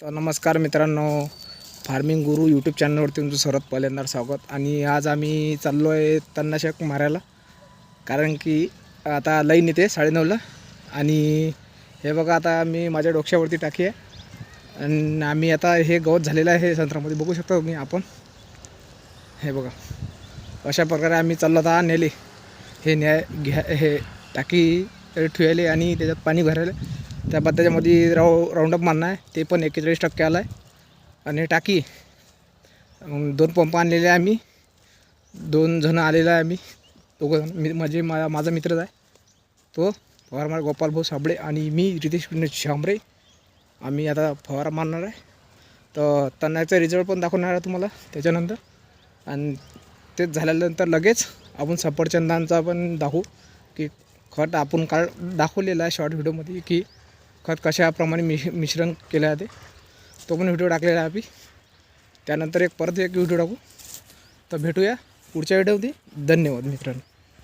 तर नमस्कार मित्रांनो फार्मिंग गुरु यूट्यूब चॅनलवरती तुमचं सर्वात पहिल्यांदा स्वागत. आणि आज आम्ही चाललो आहे तन्नाशक मारायला कारण की आता लाईन येते साडेनऊला. आणि हे बघा आता मी माझ्या डोक्यावरती टाकी आहे. आणि आम्ही आता हे गवत झालेलं आहे हे संत्रामध्ये बघू शकता तुम्ही आपण. हे बघा अशा प्रकारे आम्ही चाललो आता नेले. हे न्याय घ्या हे टाकी ठेवायले आणि त्याच्यात पाणी भरायला. त्याबाद त्याच्यामध्ये राव राऊंडअप मारणं आहे. ते पण एक्केचाळीस टक्के आलं आहे आणि टाकी. दोन पंप आणलेले आहे आम्ही. दोन जणं आलेलं आहे आम्ही. दोघं मी म्हणजे मा माझा मित्रच आहे. तो फवारमार गोपाल भाऊ साबळे आणि मी रितेश विनोद शांबरे. आम्ही आता फवारा मारणार आहे. तर त्यांनाचा रिझल्ट पण दाखवणार आहे तुम्हाला त्याच्यानंतर. आणि ते झाल्यानंतर लगेच आपण सफरचंदांचा पण दाखवू. की खत आपण काळ दाखवलेला आहे शॉर्ट व्हिडिओमध्ये की खत कशाप्रमाणे मिश मिश्रण केलं आहे तो पण व्हिडिओ टाकलेला आहे आम्ही. त्यानंतर एक परत एक व्हिडिओ टाकू. तर भेटूया. पुढच्या व्हिडिओमध्ये धन्यवाद मित्रांनो.